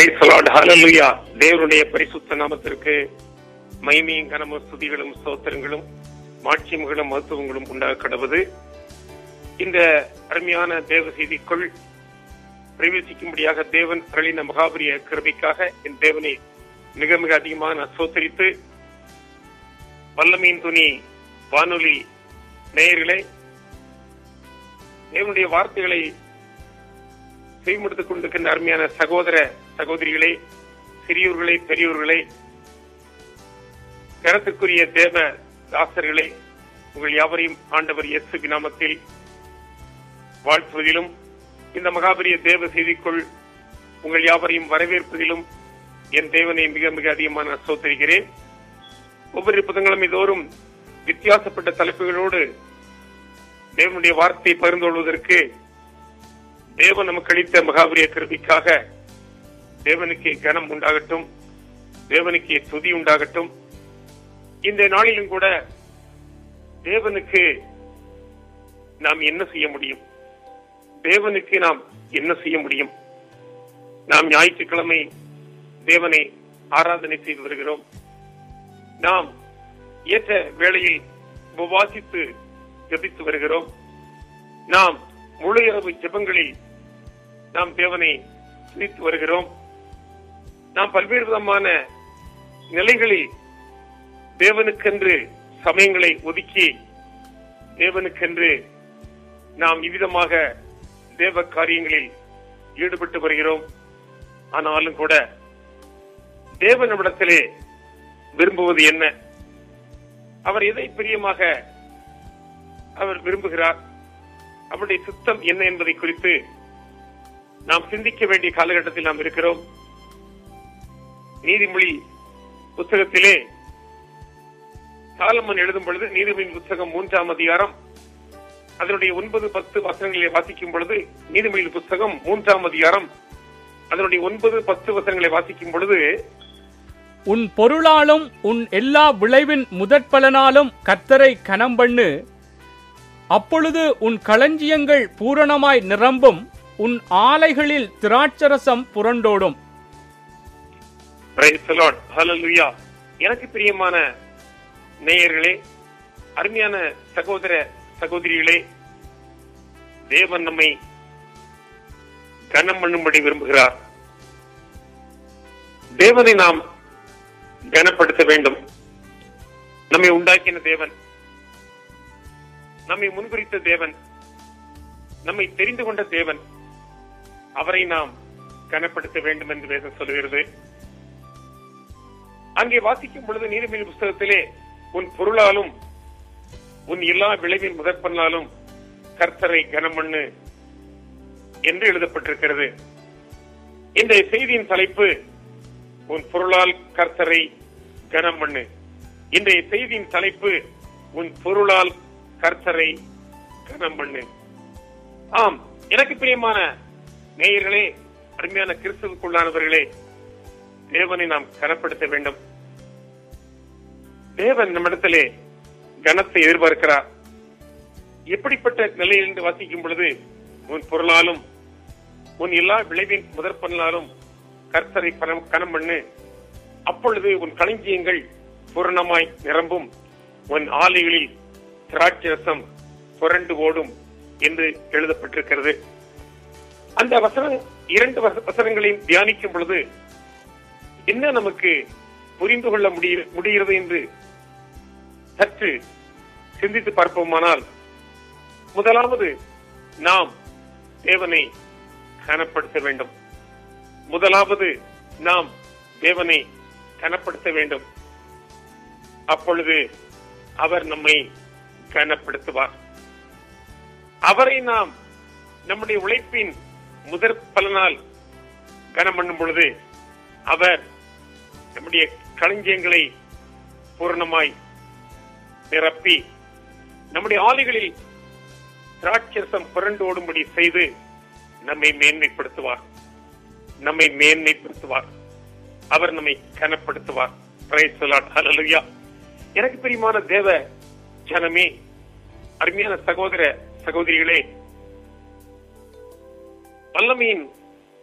Price Lord ஹalleluya தேவனுடைய பரிசுத்த நாமத்திற்கு மைமியும் கனமும் சுதிகளும் சோத்திரங்களும் மாட்சியங்களும் மருத்துவங்களும் உண்டாக கடவுது இந்த அருமையான தேவ செய்திக்குள் பிரவேசிக்கும்படியாக தேவன் அருளின மகாபரிய கிருபிக்காக என் தேவனை மிக மிக அதிகமாக நான் சோத்தரித்து வல்லமையின் துணி வானொலி நேயர்களே தேவனுடைய வார்த்தைகளை செய்முடுத்துக் கொண்டிருக்கின்ற அருமையான சகோதர சகோதரிகளே சிறியோர்களே பெரியோர்களே கரத்துக்குரிய தேவ தாசர்களே உங்கள் யாவரையும் ஆண்டவர் இயேசு நாமத்தில் வாழ்த்துவதிலும் இந்த மகாபரிய தேவ செய்திக்குள் உங்கள் யாவரையும் வரவேற்பதிலும் என் தேவனை மிக மிக அதிகமாக நான் சோத்தரிக்கிறேன் ஒவ்வொரு புதன்கிழமை தோறும் வித்தியாசப்பட்ட தலைப்புகளோடு தேவனுடைய வார்த்தையை பகிர்ந்து கொள்வதற்கு தேவன் நமக்கு அளித்த மகாபரிய கருவிக்காக தேவனுக்கு கனம் உண்டாகட்டும் தேவனுக்கு துதி உண்டாகட்டும். இந்த நாளிலும் கூட தேவனுக்கு நாம் என்ன செய்ய முடியும்? தேவனுக்கு நாம் என்ன செய்ய முடியும்? நாம் ஞாயிற்றுக்கிழமை தேவனை ஆராதனை செய்து வருகிறோம். நாம் ஏற்ற வேளையில் உபவாசித்து ஜபித்து வருகிறோம். நாம் முழு இரவு ஜெபங்களில் நாம் தேவனை துதித்து வருகிறோம். நாம் பல்வேறு விதமான நிலைகளில் தேவனுக்கென்று சமயங்களை ஒதுக்கி தேவனுக்கென்று நாம் இவ்விதமாக தேவ காரியங்களில் ஈடுபட்டு வருகிறோம். ஆனாலும் கூட தேவனிடத்திலே விரும்புவது என்ன? அவர் எதை பிரியமாக அவர் விரும்புகிறார்? அவருடைய சுத்தம் என்ன என்பதை குறித்து நாம் சிந்திக்க வேண்டிய காலகட்டத்தில் நாம் இருக்கிறோம். நீதிமொழி புத்தகத்திலே சாலமன் எழுதும் பொழுது நீதிமொழி புத்தகம் மூன்றாம் அதிகாரம் அதனுடைய ஒன்பது பத்து வசனங்களை வாசிக்கும் பொழுது நீதிமொழி புத்தகம் மூன்றாம் அதிகாரம் அதனுடைய ஒன்பது பத்து வசனங்களை வாசிக்கும் பொழுது உன் பொருளாலும் உன் எல்லா விளைவின் முதற் பலனாலும் கத்தரை கனம் பண்ணு அப்பொழுது உன் களஞ்சியங்கள் பூரணமாய் நிரம்பும். உன் ஆலைகளில் திராட்சரசம் புரண்டோடும். எனக்கு பிரியமான நேயர்களே அருமையான சகோதர சகோதரிகளே தேவன் நம்மை கனம் பண்ணும்படி விரும்புகிறார். தேவனை நாம் கனப்படுத்த வேண்டும். நம்மை உண்டாக்கின தேவன் நம்மை முன்குறித்த தேவன் நம்மை தெரிந்து கொண்ட தேவன் அவரை நாம் கனப்படுத்த வேண்டும் என்று வேதம் சொல்கிறது அங்கே வாசிக்கும் பொழுது நீதிமொழி புஸ்தகத்திலே உன் பொருளாலும் உன் எல்லா விளைவின் முதற்பனாலும் கர்த்தரை கனமண்ணு என்று எழுதப்பட்டிருக்கிறது. இந்த செய்தியின் தலைப்பு உன் பொருளால் கர்த்தரை கனம் பண்ணு இன்றைய செய்தியின் தலைப்பு உன் பொருளால் கர்த்தரை கனம் பண்ணு ஆம் எனக்கு பிரியமான நேயர்களே அருமையான கிறிஸ்துவுக்குள்ளானவர்களே தேவனை நாம் கனப்படுத்த வேண்டும். தேவன் நம்மிடத்திலே கனத்தை எதிர்பார்க்கிறார். எப்படிப்பட்ட நிலையில் என்று வாசிக்கும் பொழுது உன் பொருளாலும் உன் எல்லா விளைவின் முதற்பன்னாலும் கர்த்தரை பணம் கனம் பண்ணு. அப்பொழுது உன் களஞ்சியங்கள் பூரணமாய் நிரம்பும். உன் ஆலைகளில் திராட்சரசம் புரண்டு ஓடும் என்று எழுதப்பட்டிருக்கிறது. அந்த வசனம் இரண்டு வசனங்களையும் தியானிக்கும் பொழுது என்ன நமக்கு புரிந்து கொள்ள முடிய- முடிகிறது என்று சற்று சிந்தித்து பார்ப்போமானால் முதலாவது நாம் தேவனை கனப்படுத்த வேண்டும். முதலாவது நாம் தேவனை கனப்படுத்த வேண்டும். அப்பொழுது அவர் நம்மை கனப்படுத்துவார். அவரை நாம் நம்முடைய உழைப்பின் முதற் பலனால் கனம் பண்ணும் பொழுது அவர் நம்முடைய களஞ்சியங்களை பூர்ணமாய் நிரப்பி நம்முடைய ஆலைகளில் திராட்சரசம் புரண்டு ஓடும்படி செய்து நம்மை மேன்மைப்படுத்துவார். நம்மை மேன்மைப்படுத்துவார். அவர் நம்மை கனப்படுத்துவார். எனக்கு பிரியமான தேவ ஜனமே அருமையான சகோதர சகோதரிகளே வல்லமையின்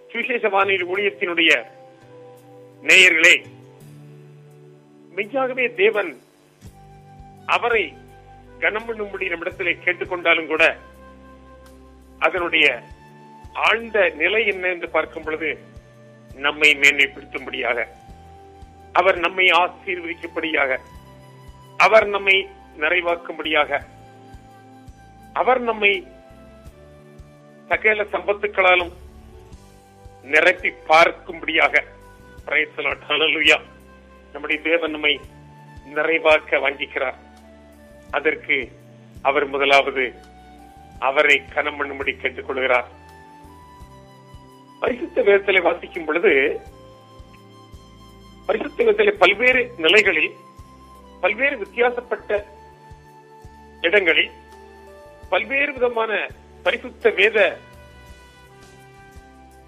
சுவிசேஷ வானிலை ஊழியத்தினுடைய நேயர்களே மெய்யாகவே தேவன் அவரை கனம் பண்ணும்படி நம்மிடத்திலே கேட்டுக்கொண்டாலும் கூட அதனுடைய ஆழ்ந்த நிலை என்ன என்று பார்க்கும் பொழுது நம்மை மேன்மைப்படுத்தும்படியாக அவர் நம்மை ஆசீர்வதிக்கும்படியாக அவர் நம்மை நிறைவாக்கும்படியாக அவர் நம்மை சகல சம்பத்துக்களாலும் நிரப்பி பார்க்கும்படியாக. நம்முடைய தேவன் நம்மை நிறைவாக்க வாஞ்சிக்கிறார் அதற்கு அவர் முதலாவது அவரை கனம் பண்ணும்படி கேட்டுக் கொள்கிறார் பரிசுத்த வேதத்திலே வாசிக்கும் பொழுது பரிசுத்த வேதத்திலே பல்வேறு நிலைகளில் பல்வேறு வித்தியாசப்பட்ட இடங்களில் பல்வேறு விதமான பரிசுத்த வேத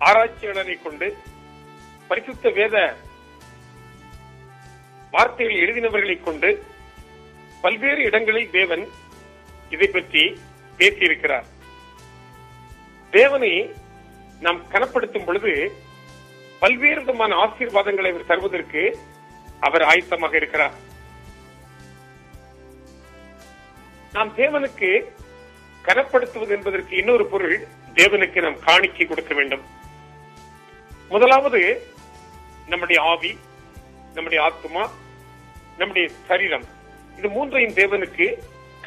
ஆராய்ச்சியாளரை கொண்டு பரிசுத்த வேத வார்த்தைகள் எழுதினவர்களை கொண்டு பல்வேறு இடங்களில் தேவன் இதை பற்றி பேசியிருக்கிறார். தேவனை நாம் கனப்படுத்தும் பொழுது பல்வேறு விதமான ஆசீர்வாதங்களை அவர் தருவதற்கு அவர் ஆயத்தமாக இருக்கிறார். நாம் தேவனுக்கு கனப்படுத்துவது என்பதற்கு இன்னொரு பொருள் தேவனுக்கு நாம் காணிக்கை கொடுக்க வேண்டும். முதலாவது நம்முடைய ஆவி நம்முடைய ஆத்மா நம்முடைய சரீரம். இது மூன்றையும் தேவனுக்கு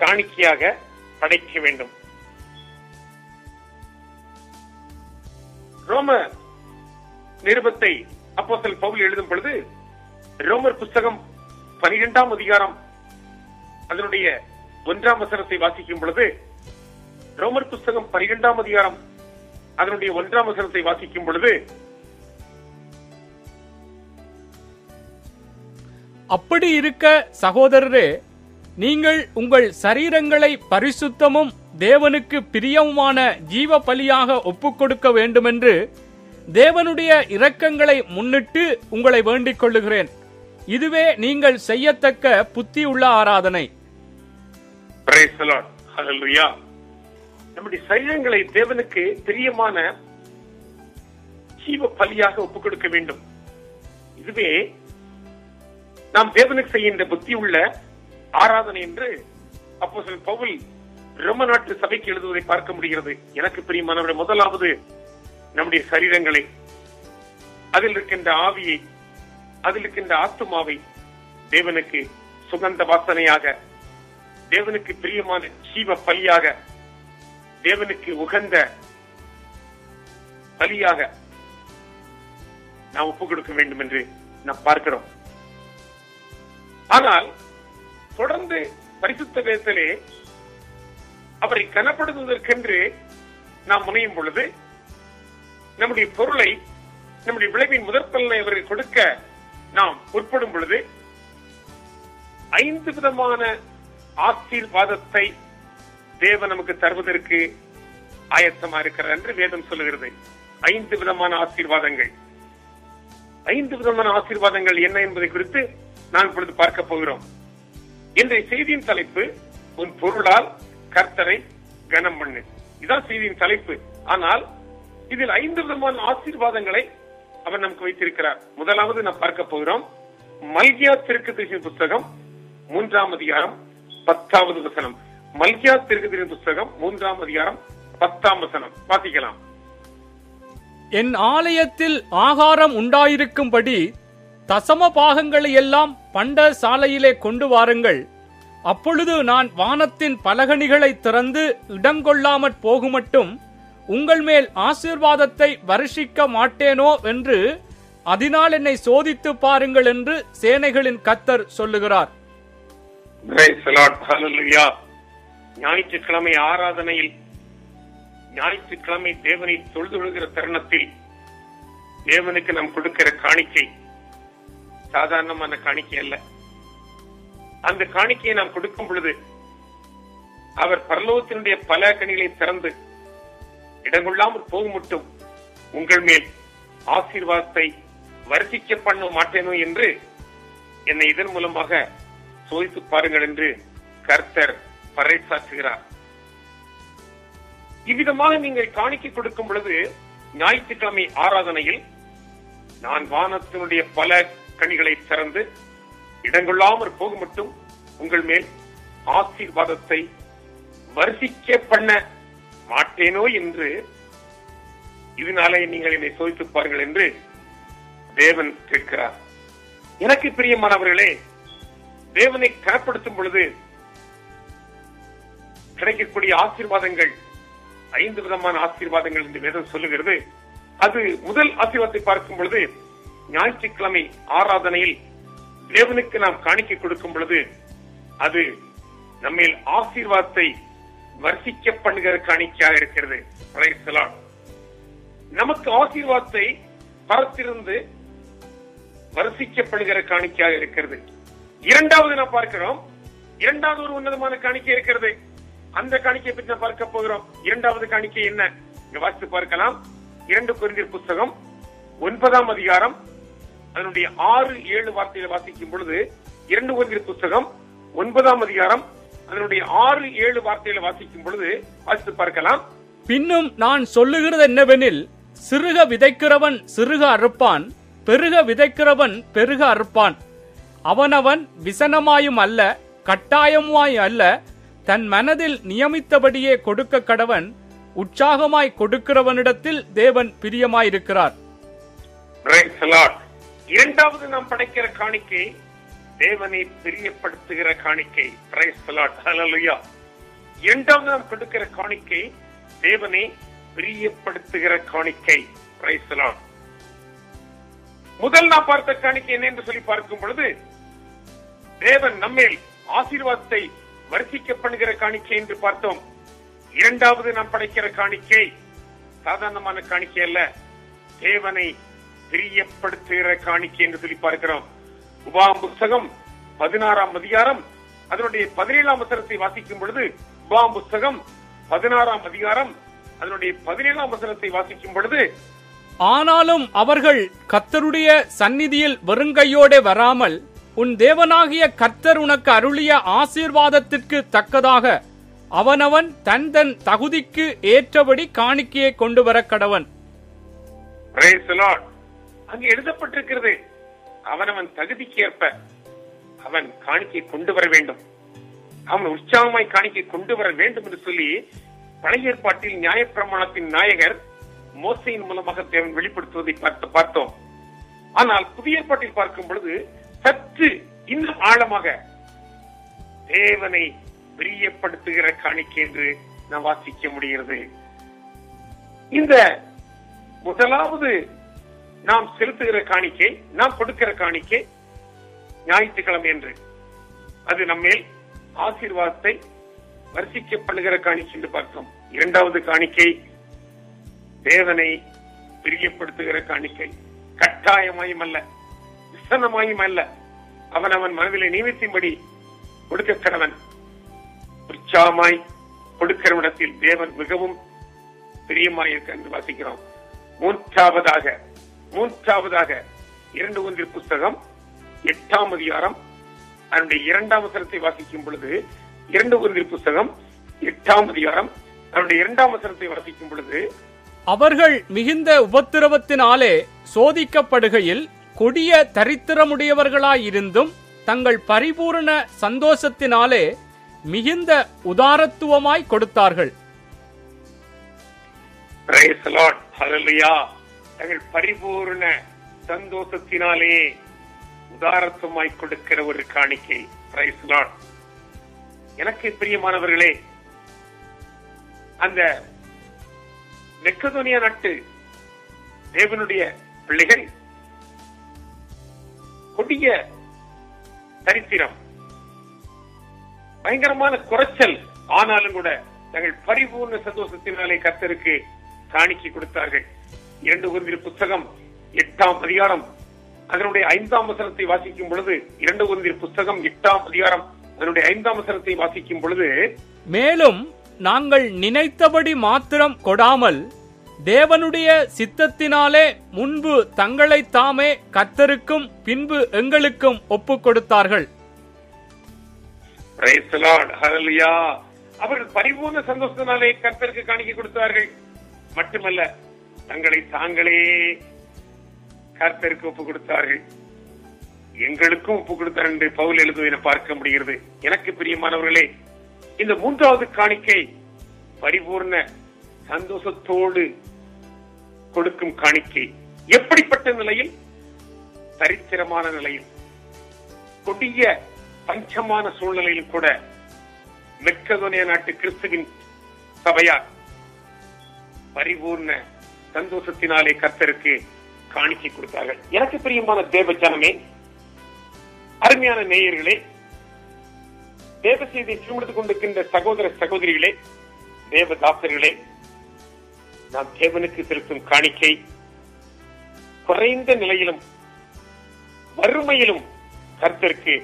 காணிக்கையாக படைக்க வேண்டும். ரோம நிருபத்தை அப்போஸ்தலன் பவுல் எழுதும் பொழுது ரோமர் புஸ்தகம் பனிரெண்டாம் அதிகாரம் அதனுடைய ஒன்றாம் வசனத்தை வாசிக்கும் பொழுது ரோமர் புஸ்தகம் பனிரெண்டாம் அதிகாரம் அதனுடைய ஒன்றாம் வசனத்தை வாசிக்கும் பொழுது அப்படி இருக்க சகோதரரே நீங்கள் உங்கள் சரீரங்களை பரிசுத்தமும் தேவனுக்கு பிரியமுமான ஜீவ பலியாக ஒப்புக்கொடுக்க வேண்டுமென்று தேவனுடைய இரக்கங்களை முன்னிட்டு உங்களை வேண்டிக் கொள்ளுகிறேன். இதுவே நீங்கள் செய்யத்தக்க புத்தியுள்ள ஆராதனை. நம்முடைய சரீரங்களை தேவனுக்கு பிரியமான ஜீவ பலியாக ஒப்புக் கொடுக்க வேண்டும். இதுவே நாம் தேவனுக்கு செய்கின்ற புத்தி உள்ள ஆராதனை என்று அப்போ பவுல் ரொம்ப நாட்டு சபைக்கு எழுதுவதை பார்க்க முடிகிறது. எனக்கு பிரியமானவர்கள் முதலாவது நம்முடைய சரீரங்களை அதில் இருக்கின்ற ஆவியை அதில் இருக்கின்ற ஆத்துமாவை தேவனுக்கு சுகந்த வாசனையாக தேவனுக்கு பிரியமான ஜீவ பலியாக தேவனுக்கு உகந்த பலியாக நாம் ஒப்புக் கொடுக்க வேண்டும் என்று நாம் பார்க்கிறோம். ஆனால் தொடர்ந்து பரிசுத்த வேதத்திலே அவரை கனப்படுத்துவதற்கென்று நாம் முனையும் பொழுது நம்முடைய பொருளை நம்முடைய விளைவின் முதற்பலனை அவரை கொடுக்க நாம் உட்படும் பொழுது ஐந்து விதமான ஆசீர்வாதத்தை தேவன் நமக்கு தருவதற்கு ஆயத்தமா இருக்கிறார் என்று வேதம் சொல்லுகிறது. ஐந்து விதமான ஆசீர்வாதங்கள். ஐந்து விதமான ஆசீர்வாதங்கள் என்ன என்பதை குறித்து நாம் இப்பொழுது பார்க்க போகிறோம். இன்றைய செய்தியின் தலைப்பு உன் பொருளால் கர்த்தரை கனம் பண்ணு. இதான் செய்தியின் தலைப்பு. ஆனால் இதில் ஐந்து விதமான ஆசீர்வாதங்களை அவர் நமக்கு வைத்திருக்கிறார். முதலாவது நாம் பார்க்க போகிறோம். மல்கியா திருக்கு புத்தகம் மூன்றாம் அதிகாரம் பத்தாவது வசனம். மல்கியா திருக்கு புஸ்தகம் மூன்றாம் அதிகாரம் பத்தாம் வசனம். வாசிக்கலாம். என் ஆலயத்தில் ஆகாரம் உண்டாயிருக்கும்படி தசம பாகங்களை எல்லாம் பண்ட சாலையிலே கொண்டு வாருங்கள். அப்பொழுது நான் வானத்தின் பலகணிகளை திறந்து இடங்கொள்ளாமற் போகுமட்டும் உங்கள் மேல் ஆசீர்வாதத்தை வருஷிக்க மாட்டேனோ என்று அதனால் என்னை சோதித்து பாருங்கள் என்று சேனைகளின் கத்தர் சொல்லுகிறார். ஞாயிற்றுக்கிழமை ஆராதனையில் ஞாயிற்றுக்கிழமை தேவனை தொழுதுழுகிற தருணத்தில் தேவனுக்கு நாம் கொடுக்கிற காணிக்கை சாதாரணமான காணிக்கை அல்ல. அந்த காணிக்கையை நாம் கொடுக்கும் பொழுது அவர் பரலோகத்தினுடைய பல கணிகளை திறந்து இடங்கொள்ளாமல் போகும் மட்டும் உங்கள் மேல் ஆசீர்வாதத்தை வரிசிக்க பண்ண மாட்டேனோ என்று என்னை இதன் மூலமாக சோதித்து பாருங்கள் என்று கர்த்தர் பறைசாற்றுகிறார். இவ்விதமாக நீங்கள் காணிக்கை கொடுக்கும் பொழுது ஞாயிற்றுக்கிழமை ஆராதனையில் நான் வானத்தினுடைய பல கனிகளை திறந்து இடங்கொள்ளாமற் போக மட்டும் உங்கள் மேல் ஆசீர்வாதத்தை வரிசிக்க பண்ண மாட்டேனோ என்று இதனாலே நீங்கள் என்னை சோதித்து பாருங்கள் என்று தேவன் கேட்கிறார். எனக்கு பிரியமானவர்களே தேவனை கனப்படுத்தும் பொழுது கிடைக்கக்கூடிய ஆசீர்வாதங்கள் ஐந்து விதமான ஆசீர்வாதங்கள் என்று வேதம் சொல்லுகிறது. அது முதல் ஆசீர்வாதத்தை பார்க்கும் பொழுது ஞாயிற்றுக்கிழமை ஆராதனையில் தேவனுக்கு நாம் காணிக்கை கொடுக்கும் பொழுது அது நம்மில் ஆசீர்வாதத்தை வர்ஷிக்க பண்ணுகிற காணிக்கையாக இருக்கிறது. நமக்கு ஆசீர்வாதத்தை பரத்திருந்து வரிசிக்கப்படுகிற காணிக்கையாக இருக்கிறது. இரண்டாவது நாம் பார்க்கிறோம் இரண்டாவது ஒரு உன்னதமான காணிக்கை இருக்கிறது. அந்த காணிக்கை பற்றி நாம் பார்க்க போகிறோம். இரண்டாவது காணிக்கை என்ன? இங்க வாசித்து பார்க்கலாம். இரண்டு குறிஞர் புஸ்தகம் ஒன்பதாம் அதிகாரம் அதனுடைய ஆறு ஏழு வார்த்தைகளை வாசிக்கும் பொழுது இரண்டு குறிஞர் புஸ்தகம் ஒன்பதாம் அதிகாரம் அதனுடைய ஆறு ஏழு வார்த்தைகளை வாசிக்கும் பொழுது வாசித்து பார்க்கலாம். பின்னும் நான் சொல்லுகிறது என்னவெனில் சிறுக விதைக்கிறவன் சிறுக அறுப்பான் பெருக விதைக்கிறவன் பெருக அறுப்பான். அவனவன் விசனமாயும் அல்ல கட்டாயமாய் அல்ல தன் மனதில் நியமித்தபடியே கொடுக்க கடவன் உற்சாகமாய் கொடுக்கிறவனிடத்தில் தேவன் பிரியமாயிருக்கிறார். இரண்டாவது நாம் படைக்கிற காணிக்கை தேவனை பிரியப்படுத்துகிற காணிக்கை. இரண்டாவது நாம் கொடுக்கிற காணிக்கை தேவனை பிரியப்படுத்துகிற காணிக்கை. முதல் நாம் பார்த்த காணிக்கை என்ன என்று சொல்லி பார்க்கும் பொழுது தேவன் நம்மேல் ஆசீர்வாதத்தை வருத்திக்கப்படுகிற காணிக்கை என்று பார்த்தோம். இரண்டாவது நாம் படைக்கிற காணிக்கை சாதாரணமான காணிக்கை அல்ல. தேவனை பிரியப்படுத்துகிற காணிக்கை என்று சொல்லி பார்க்கிறோம். உபாம் புஸ்தகம் பதினாறாம் அதிகாரம் அதனுடைய பதினேழாம் வசனத்தை வாசிக்கும் பொழுது உபாம் புஸ்தகம் பதினாறாம் அதிகாரம் அதனுடைய பதினேழாம் வசனத்தை வாசிக்கும் பொழுது ஆனாலும் அவர்கள் கத்தருடைய சந்நிதியில் வெறுங்கையோடே வராமல் உன் தேவனாகிய கர்த்தர் உனக்கு அருளிய ஆசீர்வாதத்திற்கு தக்கதாக அவனவன் தன் தன் தகுதிக்கு ஏற்றபடி காணிக்கையை கொண்டு வர கடவன் அங்கு எழுதப்பட்டிருக்கிறது அவனவன் தகுதிக்கு ஏற்ப அவன் காணிக்கை கொண்டு வர வேண்டும். அவன் உற்சாகமாய் காணிக்கை கொண்டு வர வேண்டும் என்று சொல்லி பழைய ஏற்பாட்டில் நியாயப்பிரமாணத்தின் நாயகர் மோசையின் மூலமாக தேவன் வெளிப்படுத்துவதை பார்த்து பார்த்தோம். ஆனால் புதிய ஏற்பாட்டில் பார்க்கும் பொழுது சற்று இன்னும் ஆழமாக தேவனை பிரியப்படுத்துகிற காணிக்கை என்று நாம் வாசிக்க முடிகிறது. இந்த முதலாவது நாம் செலுத்துகிற காணிக்கை நாம் கொடுக்கிற காணிக்கை ஞாயிற்றுக்கிழமை என்று. அது நம்மேல் ஆசீர்வாதத்தை வரிசிக்கப்படுகிற காணிக்கை என்று பார்த்தோம். இரண்டாவது காணிக்கை தேவனை பிரியப்படுத்துகிற காணிக்கை. கட்டாயமயம் அல்ல. பிரசன்னமாயும் அல்ல அவன் அவன் மனதிலே நியமித்தின்படி கொடுக்க கடவன் உற்சாகமாய் கொடுக்கிற இடத்தில் தேவன் மிகவும் பிரியமாயிருக்க என்று வாசிக்கிறோம். மூன்றாவதாக மூன்றாவதாக இரண்டு ஒன்றில் புஸ்தகம் எட்டாம் அதிகாரம் அதனுடைய இரண்டாம் வசனத்தை வாசிக்கும் பொழுது இரண்டு ஒன்றில் புஸ்தகம் எட்டாம் அதிகாரம் அதனுடைய இரண்டாம் வசனத்தை வாசிக்கும் பொழுது அவர்கள் மிகுந்த உபத்திரவத்தினாலே சோதிக்கப்படுகையில் கொடிய தரித்திரமுடையவர்களாயிருந்தும் தங்கள் பரிபூரண சந்தோஷத்தினாலே மிகுந்த உதாரத்துவமாய் கொடுத்தார்கள். தங்கள் பரிபூர்ண சந்தோஷத்தினாலே உதாரத்துவமாய் கொடுக்கிற ஒரு காணிக்கை. எனக்கு பிரியமானவர்களே அந்த மெக்கதோனியா நாட்டு தேவனுடைய பிள்ளைகள் கொடிய தரித்திரம். பயங்கரமான குறைச்சல். ஆனாலும் கூட தங்கள் பரிபூர்ண சந்தோஷத்தினாலே கத்தருக்கு காணிக்கை கொடுத்தார்கள். இரண்டு குருந்தில் புஸ்தகம் எட்டாம் அதிகாரம். அதனுடைய ஐந்தாம் வசனத்தை வாசிக்கும் பொழுது இரண்டு குருந்தில் புஸ்தகம் எட்டாம் அதிகாரம். அதனுடைய ஐந்தாம் வசனத்தை வாசிக்கும் பொழுது மேலும் நாங்கள் நினைத்தபடி மாத்திரம் கொடாமல் தேவனுடைய சித்தத்தினாலே முன்பு தங்களை தாமே கர்த்தருக்கும் பின்பு எங்களுக்கும் ஒப்புக் கொடுத்தார்கள். அவர்கள் பரிபூர்ண சந்தோஷத்தினாலே கர்த்தருக்கு காணிக்கை கொடுத்தார்கள். மட்டுமல்ல தங்களை தாங்களே கர்த்தருக்கு ஒப்பு கொடுத்தார்கள். எங்களுக்கும் ஒப்பு கொடுத்தார் என்று பவுல் எழுதுவதை பார்க்க முடிகிறது. எனக்கு பிரியமானவர்களே இந்த மூன்றாவது காணிக்கை பரிபூர்ண சந்தோஷத்தோடு கொடுக்கும் காணிக்கை. எப்படிப்பட்ட நிலையில்? சரித்திரமான நிலையில். கொடிய பஞ்சமான சூழ்நிலையில் கூட மெக்கதோனிய நாட்டு கிறிஸ்துவின் சபையார் பரிபூர்ண சந்தோஷத்தினாலே கர்த்தருக்கு காணிக்கை கொடுத்தார்கள். எனக்கு பிரியமான தேவச்சனமே அருமையான நேயர்களே தேவ செய்தியை திருமணத்துக் கொண்டிருக்கின்ற சகோதர சகோதரிகளே தேவதாசர்களே நாம் தேவனுக்கு செலுத்தும் காணிக்கை குறைந்த நிலையிலும் வறுமையிலும் கர்த்தருக்கு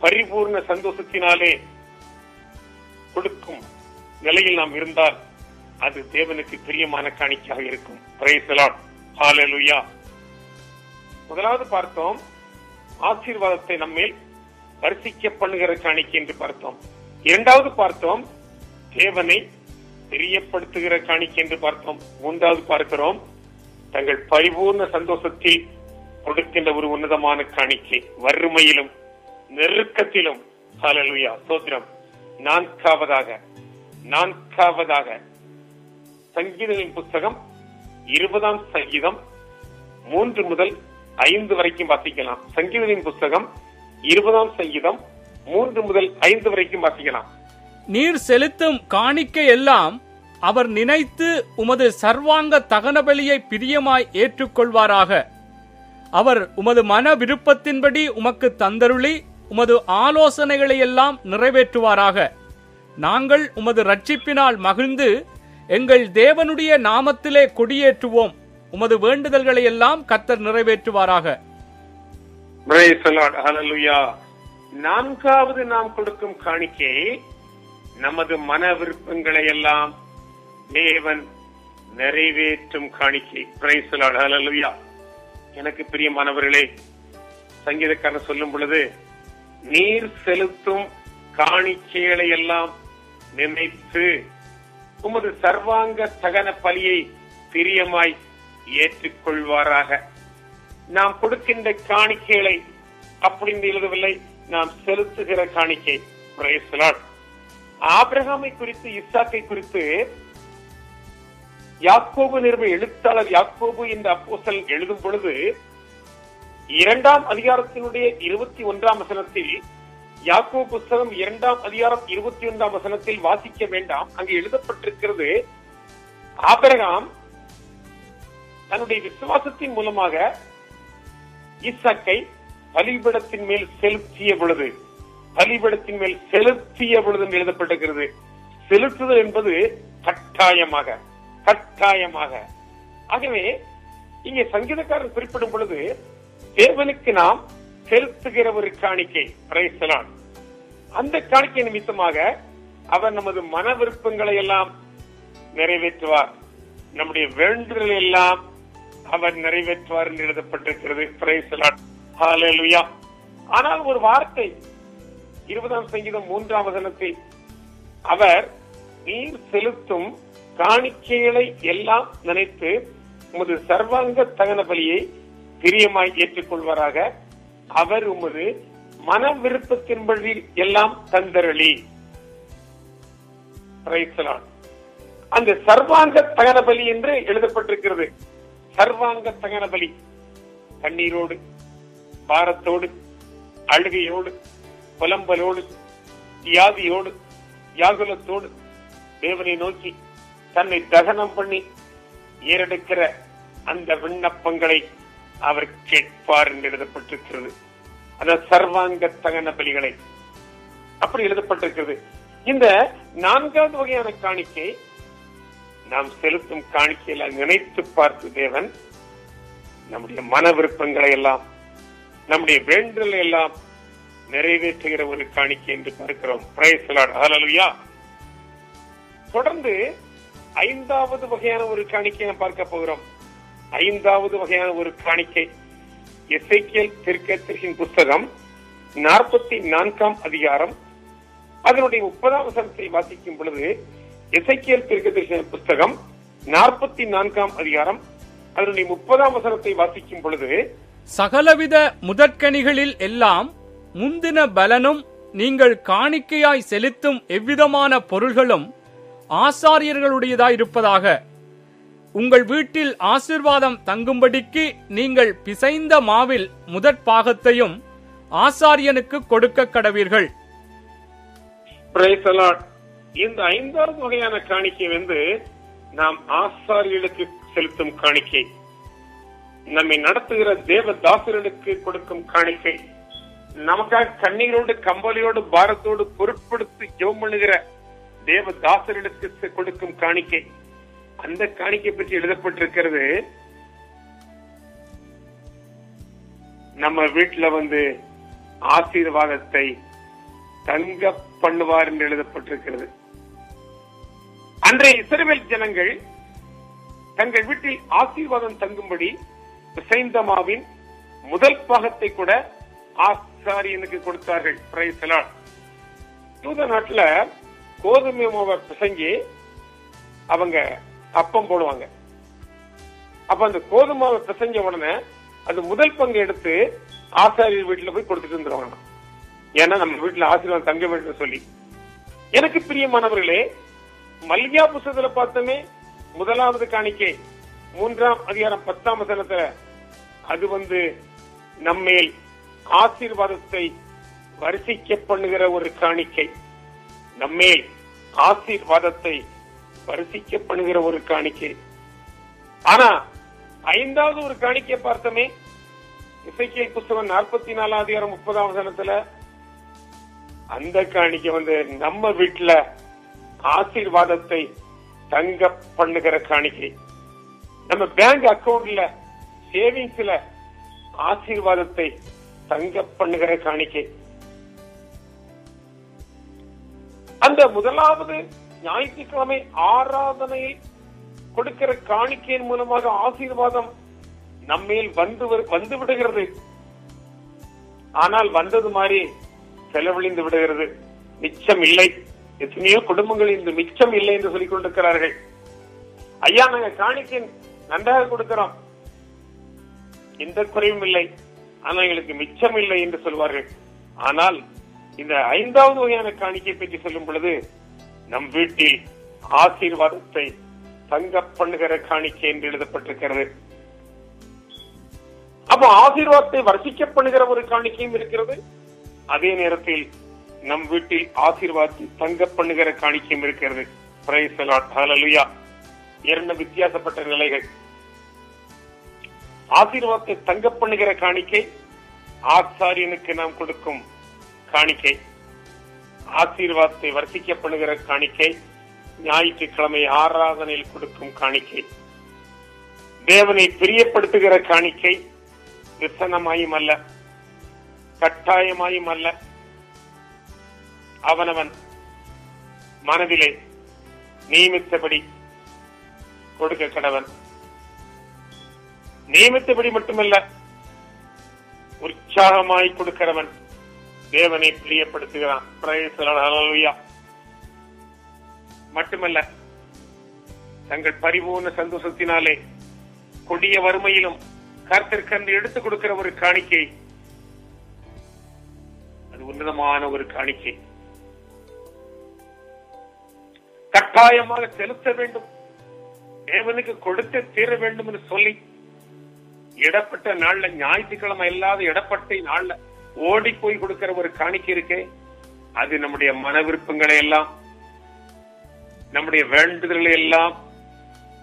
பரிபூர்ண சந்தோஷத்தினாலே கொடுக்கும் நிலையில் நாம் இருந்தால் அது தேவனுக்கு பிரியமான காணிக்கையாக இருக்கும். முதலாவது பார்த்தோம் ஆசீர்வாதத்தை நம்மேல் வரிசிக்க பண்ணுகிற காணிக்கை என்று பார்த்தோம். இரண்டாவது பார்த்தோம் தேவனை தெரியப்படுத்துகிற காணிக்கை என்று பார்த்தோம். மூன்றாவது பார்க்கிறோம். தங்கள் பரிபூர்ண சந்தோஷத்தில் கொடுக்கின்ற ஒரு உன்னதமான காணிக்கை. வறுமையிலும் நெருக்கத்திலும். சோத்திரம். நான்காவதாக நான்காவதாக. சங்கீதங்களின் புஸ்தகம் இருபதாம் சங்கீதம் மூன்று முதல் ஐந்து வரைக்கும் வாசிக்கலாம். சங்கீதங்களின் புஸ்தகம் இருபதாம் சங்கீதம் மூன்று முதல் ஐந்து வரைக்கும் வாசிக்கலாம். நீர் செலுத்தும் காணிக்கை எல்லாம் அவர் நினைத்து உமது சர்வாங்க தகனபலியை பிரியமாய் ஏற்றுக்கொள்வாராக. அவர் உமது மன விருப்பத்தின்படி உமக்கு தந்தருளி உமது ஆலோசனைகளை எல்லாம் நிறைவேற்றுவாராக. நாங்கள் உமது ரட்சிப்பினால் மகிழ்ந்து எங்கள் தேவனுடைய நாமத்திலே கொடியேற்றுவோம். உமது வேண்டுதல்களை எல்லாம் கத்தர் நிறைவேற்றுவாராக நான்காவது நாம் கொடுக்கும் காணிக்கை நமது மன விருப்பங்களை எல்லாம் தேவன் நிறைவேற்றும் காணிக்கை. Praise எனக்கு பிரியமானவர்களே சங்கீதக்காரன் சொல்லும் பொழுது நீர் செலுத்தும் காணிக்கைகளை எல்லாம் நினைத்து உமது சர்வாங்க சகன பலியை பிரியமாய் ஏற்றுக்கொள்வாராக. நாம் கொடுக்கின்ற காணிக்கைகளை அப்படின்னு எழுதவில்லை நாம் செலுத்துகிற காணிக்கை. Praise the ஆபிரகாமை குறித்து இஸ்ஸாக்கை குறித்து யாக்கோபு நிறுவ எழுத்தாளர் யாக்கோபு என்ற அப்போசல் எழுதும் பொழுது இரண்டாம் அதிகாரத்தினுடைய இருபத்தி ஒன்றாம் வசனத்தில் யாக்கோ புஸ்தகம் இரண்டாம் அதிகாரம் இருபத்தி ஒன்றாம் வசனத்தில் வாசிக்க வேண்டாம் அங்கு எழுதப்பட்டிருக்கிறது ஆபரகாம் தன்னுடைய விசுவாசத்தின் மூலமாக இசக்கை பலிபிடத்தின் மேல் செலுத்திய பொழுது. பலிபடத்தின் மேல் செலுத்திய பொழுதும் எழுதப்பட்டிருக்கிறது. செலுத்துதல் என்பது கட்டாயமாக கட்டாயமாக. ஆகவே இங்கே சங்கீதக்காரன் குறிப்பிடும் பொழுது தேவனுக்கு நாம் செலுத்துகிற ஒரு காணிக்கை பிரைசலான் அந்த காணிக்கை நிமித்தமாக அவர் நமது மன விருப்பங்களை எல்லாம் நிறைவேற்றுவார். நம்முடைய வேண்டுதல் எல்லாம் அவர் நிறைவேற்றுவார் என்று எழுதப்பட்டிருக்கிறது பிரைசலான் ஆனால் ஒரு வார்த்தை இருபதாம் சங்கீதம் மூன்றாம் வசனத்தில் அவர் நீர் செலுத்தும் காணிக்கைகளை எல்லாம் நினைத்து உமது சர்வாங்க தகன பலியை பிரியமாய் ஏற்றுக்கொள்வாராக. அவர் உமது மன விருப்பத்தின்படி எல்லாம் தந்தரளி. அந்த சர்வாங்க தகன பலி என்று எழுதப்பட்டிருக்கிறது. சர்வாங்க தகன பலி. கண்ணீரோடு பாரத்தோடு அழுகையோடு புலம்பலோடு வியாதியோடு வியாகுலத்தோடு தேவனை நோக்கி தன்னை தகனம் பண்ணி ஏறெடுக்கிற அந்த விண்ணப்பங்களை அவர் கேட்பார் என்று எழுதப்பட்டிருக்கிறது. அந்த சர்வாங்க தகன பலிகளை. அப்படி எழுதப்பட்டிருக்கிறது. இந்த நான்காவது வகையான காணிக்கை நாம் செலுத்தும் காணிக்கையில நினைத்து பார்த்து தேவன் நம்முடைய மன விருப்பங்களை எல்லாம் நம்முடைய வேண்டுதலை எல்லாம் நிறைவேற்றுகிற ஒரு காணிக்கை என்று பார்க்கிறோம். தொடர்ந்து ஐந்தாவது வகையான ஒரு காணிக்கை நாம் பார்க்க போகிறோம். ஐந்தாவது வகையான ஒரு காணிக்கை. எசைக்கியல் திருக்கத்திற்கின் புஸ்தகம் நாற்பத்தி நான்காம் அதிகாரம் அதனுடைய முப்பதாம் வசனத்தை வாசிக்கும் பொழுது எசைக்கியல் திருக்கத்திரின் புஸ்தகம் நாற்பத்தி நான்காம் அதிகாரம் அதனுடைய முப்பதாம் வசனத்தை வாசிக்கும் பொழுது சகலவித முதற்கனிகளில் எல்லாம் முந்தின பலனும் நீங்கள் காணிக்கையாய் செலுத்தும் எவ்விதமான பொருள்களும் ஆசாரியர்களுடையதாயிருப்பதாக உங்கள் வீட்டில் ஆசிர்வாதம் தங்கும்படிக்கு நீங்கள் பிசைந்த மாவில் முதற் பாகத்தையும் ஆசாரியனுக்கு கொடுக்க கடவீர்கள். இந்த ஐந்தாவது வகையான காணிக்கை வந்து நாம் ஆசாரியர்களுக்கு செலுத்தும் காணிக்கை. நம்மை நடத்துகிற தேவ தாசர்களுக்கு கொடுக்கும் காணிக்கை. நமக்காக கண்ணீரோடு கம்பளியோடு பாரத்தோடு பொருட்படுத்தி ஜெபம் பண்ணுகிற தேவ தாசரிடத்துக்கு கொடுக்கும் காணிக்கை. அந்த காணிக்கை பற்றி எழுதப்பட்டிருக்கிறது. நம்ம வீட்டுல வந்து ஆசீர்வாதத்தை தங்க பண்ணுவார் என்று எழுதப்பட்டிருக்கிறது. அன்றைய இசைவேல் ஜனங்கள் தங்கள் வீட்டில் ஆசீர்வாதம் தங்கும்படி பிசைந்தமாவின் முதல் பாகத்தை கூட ஆசாரியனுக்கு கொடுத்தார்கள். Praise தூத யூத நாட்டுல கோதுமை மாவை பிசைஞ்சு அவங்க அப்பம் போடுவாங்க. அப்ப அந்த கோதுமாவை பிசைஞ்ச உடனே அது முதல் பங்கு எடுத்து ஆசாரியர் வீட்டுல போய் கொடுத்துட்டு வந்துருவாங்க ஏன்னா நம்ம வீட்டுல ஆசீர்வாதம் தங்க வேண்டும் சொல்லி. எனக்கு பிரியமானவர்களே மல்யா புஸ்தகத்துல பார்த்தோமே முதலாவது காணிக்கை மூன்றாம் அதிகாரம் பத்தாம் வசனத்துல அது வந்து நம்மேல் ஆசீர்வாதத்தை வரிசிக்க பண்ணுகிற ஒரு காணிக்கை. நம்மேல் ஆசீர்வாதத்தை வரிசிக்க பண்ணுகிற ஒரு காணிக்கை. ஆனா ஐந்தாவது ஒரு காணிக்கை பார்த்தோமே இசைக்கை புஸ்தகம் நாற்பத்தி நாலாம் அதிகாரம் முப்பதாம் வசனத்துல அந்த காணிக்கை வந்து நம்ம வீட்டுல ஆசீர்வாதத்தை தங்க பண்ணுகிற காணிக்கை. நம்ம பேங்க் அக்கவுண்ட்ல சேவிங்ஸ்ல ஆசீர்வாதத்தை தங்க பண்ணுகிற காணிக்கை அந்த முதலாவது ஞாயிற்றுக்கிழமை ஆராதனையில் கொடுக்கிற காணிக்கையின் மூலமாக ஆசீர்வாதம் நம்மேல் வந்து வந்து விடுகிறது. ஆனால் வந்தது மாதிரி செலவழிந்து விடுகிறது. மிச்சம் இல்லை. எத்தனையோ குடும்பங்கள் இந்த மிச்சம் இல்லை என்று சொல்லிக் கொண்டிருக்கிறார்கள். ஐயா நாங்க காணிக்கின் நன்றாக கொடுக்கிறோம். எந்த குறையும் இல்லை. ஆனால் எங்களுக்கு மிச்சம் இல்லை என்று சொல்வார்கள். ஆனால் இந்த ஐந்தாவது வகையான காணிக்கை பற்றி சொல்லும் பொழுது நம் வீட்டில் ஆசீர்வாதத்தை தங்க பண்ணுகிற காணிக்கை என்று எழுதப்பட்டிருக்கிறது. அப்போ ஆசீர்வாதத்தை வர்ஷிக்கப்படுகிற ஒரு காணிக்கையும் இருக்கிறது. அதே நேரத்தில் நம் வீட்டில் ஆசீர்வாதத்தை தங்க பண்ணுகிற காணிக்கையும் இருக்கிறது. இரண்டு வித்தியாசப்பட்ட நிலைகள். ஆசீர்வாதத்தை தங்க பண்ணுகிற காணிக்கை ஆச்சாரியனுக்கு நாம் கொடுக்கும் காணிக்கை. ஆசீர்வாதத்தை வர்த்திக்க பண்ணுகிற காணிக்கை ஞாயிற்றுக்கிழமை ஆராதனையில் கொடுக்கும் காணிக்கை. தேவனை பிரியப்படுத்துகிற காணிக்கை விசனமாயும் அல்ல கட்டாயமாயும் அல்ல. அவனவன் மனதிலே நியமித்தபடி கொடுக்க கடவன். நியமித்தபடி மட்டுமல்ல உற்சாகமாய் கொடுக்கிறவன் தேவனை பிரியப்படுத்துகிறான். மட்டுமல்ல தங்கள் பரிபூர்ண சந்தோஷத்தினாலே கொடிய வறுமையிலும் கர்த்தர்கன்று எடுத்துக் கொடுக்கிற ஒரு காணிக்கை. அது உன்னதமான ஒரு காணிக்கை. கட்டாயமாக செலுத்த வேண்டும். தேவனுக்கு கொடுத்து தீர வேண்டும் என்று சொல்லி இடப்பட்ட நாள்ல ஞாயிற்றுக்கிழமை இல்லாத இடப்பட்ட நாள்ல ஓடி போய் கொடுக்கிற ஒரு காணிக்கை இருக்கே அது நம்முடைய மன விருப்பங்களை எல்லாம் நம்முடைய வேண்டுதல்களை எல்லாம்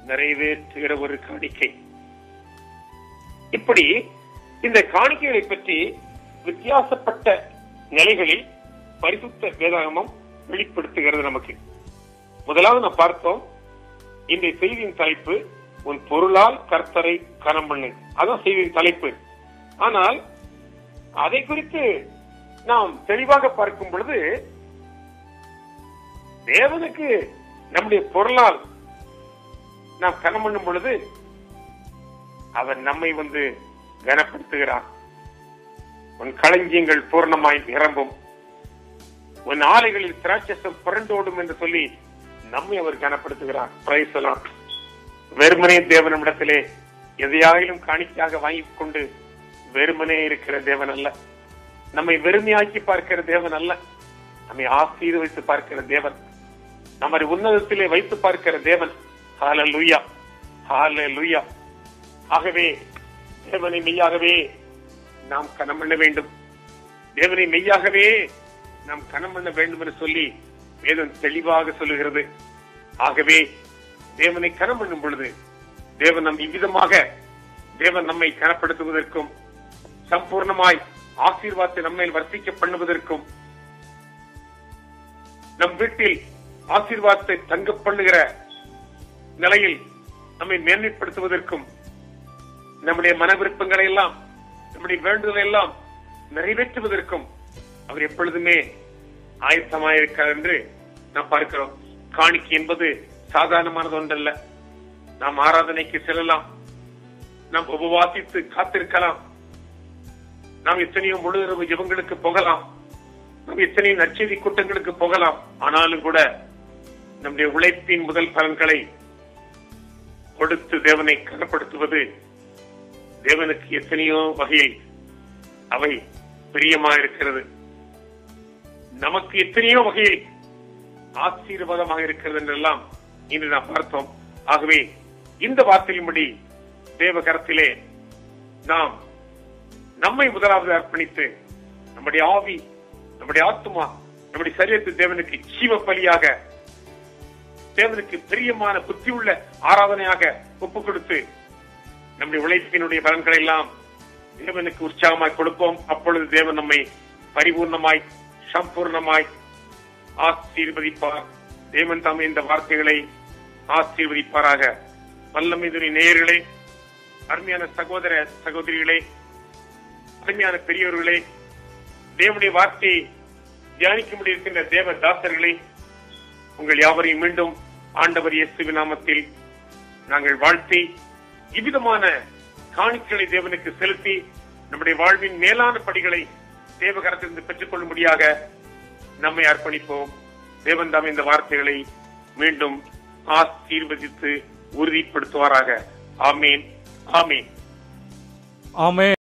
நிறைவேற்றுகிற ஒரு காணிக்கை. இப்படி இந்த காணிக்கைகளை பற்றி வித்தியாசப்பட்ட நிலைகளில் பரிசுத்த வேதாகமம் வெளிப்படுத்துகிறது நமக்கு. முதலாவது நான் பார்த்தோம் இந்த செய்தியின் தலைப்பு உன் பொருளால் கர்த்தரை கனம் பண்ணு அதான் செய்தியின் தலைப்பு. ஆனால் அதை குறித்து நாம் தெளிவாக பார்க்கும் பொழுது தேவனுக்கு நம்முடைய பொருளால் நாம் கனம் பண்ணும் பொழுது அவர் நம்மை வந்து கனப்படுத்துகிறார். உன் களஞ்சியங்கள் பூர்ணமாய் நிரம்பும். உன் ஆலைகளில் திராட்சசம் புரண்டோடும் என்று சொல்லி நம்மை அவர் கனப்படுத்துகிறார். பிரைஸ் வெறுமனே தேவனிடத்திலே எதையாயிலும் காணிக்கையாக வாங்கி கொண்டு வெறுமனே இருக்கிற தேவன் அல்ல. நம்மை வெறுமையாக்கி பார்க்கிற தேவன் அல்ல. நம்மை ஆசீர்வதித்து பார்க்கிற தேவன். நம்மை உன்னதத்திலே வைத்து பார்க்கிற தேவன். ஹால லுய்யா ஹால லுய்யா ஆகவே தேவனை மெய்யாகவே நாம் கனம் பண்ண வேண்டும். தேவனை மெய்யாகவே நாம் கனம் பண்ண வேண்டும் என்று சொல்லி வேதம் தெளிவாக சொல்லுகிறது. ஆகவே தேவனை கனம் பண்ணும் பொழுது தேவன் நம் இவ்விதமாக தேவன் நம்மை கனப்படுத்துவதற்கும் சம்பூர்ணமாய் ஆசீர்வாதத்தை நம்மை வர்த்திக்க பண்ணுவதற்கும் நம் வீட்டில் ஆசீர்வாதத்தை தங்க பண்ணுகிற நிலையில் நம்மை மேன்மைப்படுத்துவதற்கும் நம்முடைய மன விருப்பங்களை எல்லாம் நம்முடைய வேண்டுதலை எல்லாம் நிறைவேற்றுவதற்கும் அவர் எப்பொழுதுமே ஆயத்தமாயிருக்கிறார் என்று நாம் பார்க்கிறோம். காணிக்கை என்பது சாதாரணமானது ஒன்றல்ல. நாம் ஆராதனைக்கு செல்லலாம். நாம் உபவாசித்து காத்திருக்கலாம். நாம் எத்தனையோ முழு இரவு போகலாம். நாம் எத்தனையோ நற்செய்தி கூட்டங்களுக்கு போகலாம். ஆனாலும் கூட நம்முடைய உழைப்பின் முதல் பலன்களை கொடுத்து தேவனை கனப்படுத்துவது தேவனுக்கு எத்தனையோ வகையில் அவை பிரியமா இருக்கிறது நமக்கு எத்தனையோ வகையில் ஆசீர்வாதமாக இருக்கிறது என்றெல்லாம் இன்று நாம் பார்த்தோம். ஆகவே இந்த வார்த்தையின்படி தேவகரத்திலே நாம் நம்மை முதலாவது அர்ப்பணித்து நம்முடைய ஆவி நம்முடைய ஆத்மா நம்முடைய சரீரத்து தேவனுக்கு ஜீவ பலியாக தேவனுக்கு பிரியமான புத்தி உள்ள ஆராதனையாக ஒப்புக் கொடுத்து நம்முடைய உழைப்பினுடைய பலன்களை எல்லாம் தேவனுக்கு உற்சாகமாய் கொடுப்போம். அப்பொழுது தேவன் நம்மை பரிபூர்ணமாய் சம்பூர்ணமாய் ஆசீர்வதிப்பார். தேவன் தாமே இந்த வார்த்தைகளை ஆசீர்வதிப்பாராக வல்லமிதுரி நேயர்களே அருமையான சகோதர சகோதரிகளே அருமையான பெரியோர்களே தேவனுடைய வார்த்தையை தியானிக்க முடியிருக்கின்ற தேவ தாசர்களே உங்கள் யாவரையும் மீண்டும் ஆண்டவர் இயேசு நாமத்தில் நாங்கள் வாழ்த்தி இவ்விதமான காணிக்கைகளை தேவனுக்கு செலுத்தி நம்முடைய வாழ்வின் மேலான படிகளை தேவகரத்திலிருந்து பெற்றுக் கொள்ளும்படியாக நம்மை அர்ப்பணிப்போம். தேவன் தாம் இந்த வார்த்தைகளை மீண்டும் ஆசீர்வதித்து உறுதிப்படுத்துவாராக. ஆமீன். ஆமீன். ஆமே